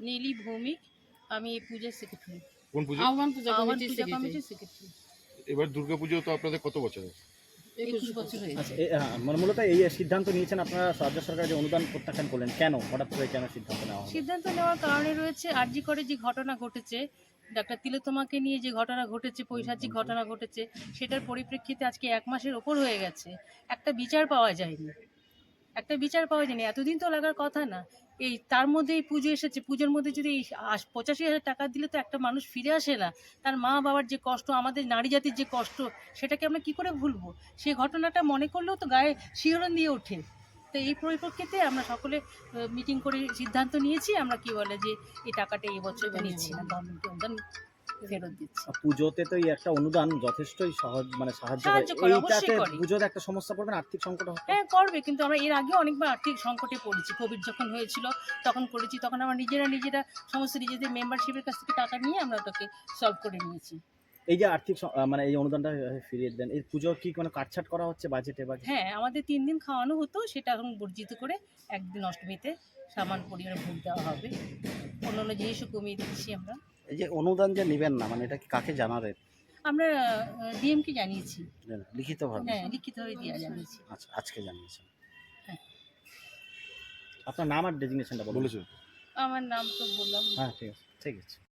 নীলি ভৌমিক আমি এই পূজার সেক্রেটারি কোন পুজো? আহ্বান পূজা আহ্বান কমিটির পূজা। কমিটির সেক্রেটারি এবার দুর্গাপুজো তো আপনাদের কত বছর একুশ বছর হয়েছে। আচ্ছা এ- হ্যাঁ, মানে মূলত এই সিদ্ধান্ত নিয়েছেন আপনারা রাজ্য সরকার যে অনুদান প্রত্যাখ্যান করলেন কেন? হঠাৎ করে কেন সিদ্ধান্ত নেওয়া হলো? সিদ্ধান্ত নেওয়ার কারণে রয়েছে আরজি করে যে ঘটনা ঘটেছে ডাক্তার নিয়ে যে ঘটনা ঘটেছে পৈশাচিক ঘটনা ঘটেছে সেটার পরিপ্রেক্ষিতে আজকে এক মাসের ওপর হয়ে গেছে। একটা বিচার পাওয়া যায়নি। একটা বিচার পাওয়া যায়নি। এতদিন তো লাগার কথা না। এই তার মধ্যে এই পুজো এসেছে। পুজোর মধ্যে যদি এই পঁচাশি হাজার টাকা দিলে তো একটা মানুষ ফিরে আসে না। তার মা বাবার যে কষ্ট আমাদের নারী জাতির যে কষ্ট সেটাকে আমরা কি করে ভুলবো? সেই ঘটনাটা মনে করলেও তো গায়ে শিহরণ দিয়ে ওঠে। তো এই পরিপ্রেক্ষিতে আমরা সকলে মিটিং করে সিদ্ধান্ত নিয়েছি। আমরা কি বলে যে এই টাকাটা এই বছর নিচ্ছি না। গভর্নমেন্ট অনুদান ফেরত দিচ্ছি। পুজোতে তো এই একটা অনুদান যথেষ্টই সহজ মানে সাহায্য করে। এইটাতে। পুজোতে একটা সমস্যা পড়বে আর্থিক সংকট হবে হ্যাঁ করবে কিন্তু আমরা এর আগে অনেকবার আর্থিক সংকটে পড়েছি। কোভিড যখন হয়েছিল তখন করেছি তখন আমরা নিজেরা নিজেরা সমস্ত নিজেদের মেম্বারশিপের কাছ থেকে টাকা নিয়ে আমরা ওটাকে সলভ করে নিয়েছি। এই যে আর্থিক মানে এই অনুদানটা ফিরিয়ে দেন এই পুজো কি কোনো কাটছাট করা হচ্ছে বাজেটে বা হ্যাঁ আমাদের তিন দিন খাওয়ানো হতো সেটা এখন বর্জিত করে একদিন অষ্টমীতে সামান পরিবারে ভোগ দেওয়া হবে। অন্যান্য জিনিসও কমিয়ে দিচ্ছি আমরা। এই যে অনুদান যে নেবেন না মানে এটা কাকে জানালেন আমরা ডিএমকে জানিয়েছি। লিখিতভাবে? হ্যাঁ লিখিতভাবে দিয়ে জানিয়েছি। আচ্ছা আজকে জানিয়েছেন। আপনার নাম আর ডেজিগনেশনটা বলুন। বলেছ। আমার নাম তো বললাম। হ্যাঁ ঠিক আছে ঠিক আছে।